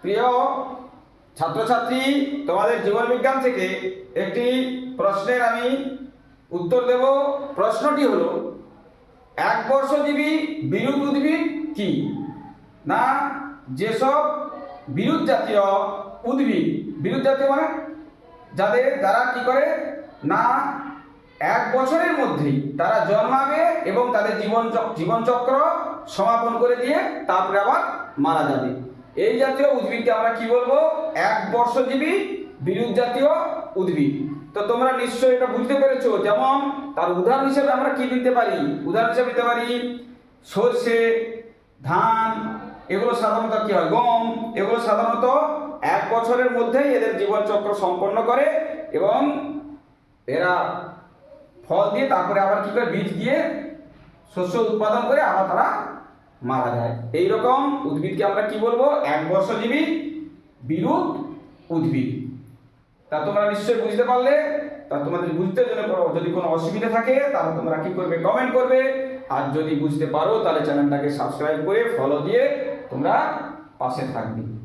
প্রিয় ছাত্রছাত্রী, তোমাদের জীবন বিজ্ঞান থেকে একটি প্রশ্নের আমি উত্তর দেব। প্রশ্নটি হলো, এক বর্ষজীবী বিরুদ্ধ উদ্ভিদ কি? না, যেসব বিরুদ্ধ জাতীয় উদ্ভিদ বিরুদ্ধ জাতীয় মানে? যাদের যারা কি করে? না, এক বছরের মধ্যেই তারা জন্মাবে এবং তাদের জীবন চক- জীবনচক্র সমাপন করে দিয়ে তারপরে আবার মারা যাবে। এই জাতীয় উদ্ভিদকে আমরা কি বলব? এক বর্ষজীবী বিরুদ্ধ জাতীয় উদ্ভিদ। তো তোমরা নিশ্চয়ই এটা বুঝতে পেরেছ। যেমন তার উদাহরণ হিসেবে আমরা কি দিতে পারি? উদাহরণ হিসেবে দিতে পারি, সর্ষে, ধান, এগুলো সাধারণত কি হয়? গম। এগুলো সাধারণত এক বছরের মধ্যেই এদের জীবনচক্র সম্পন্ন করে এবং এরা ফল দিয়ে তারপরে আবার কি করে? বীজ দিয়ে শস্য উৎপাদন করে আবার তারা মারা যায়। এইরকম উদ্ভিদকে আমরা কি বলব? এক বর্ষজীবী বিরুদ্ধ উদ্ভিদ। তা তোমরা নিশ্চয়ই বুঝতে পারলে। তা তোমাদের বুঝতে জন্য যদি কোনো অসুবিধা থাকে, তাহলে তোমরা কি করবে? কমেন্ট করবে। আর যদি বুঝতে পারো, তাহলে চ্যানেলটাকে সাবস্ক্রাইব করে ফলো দিয়ে তোমরা পাশে থাকবে।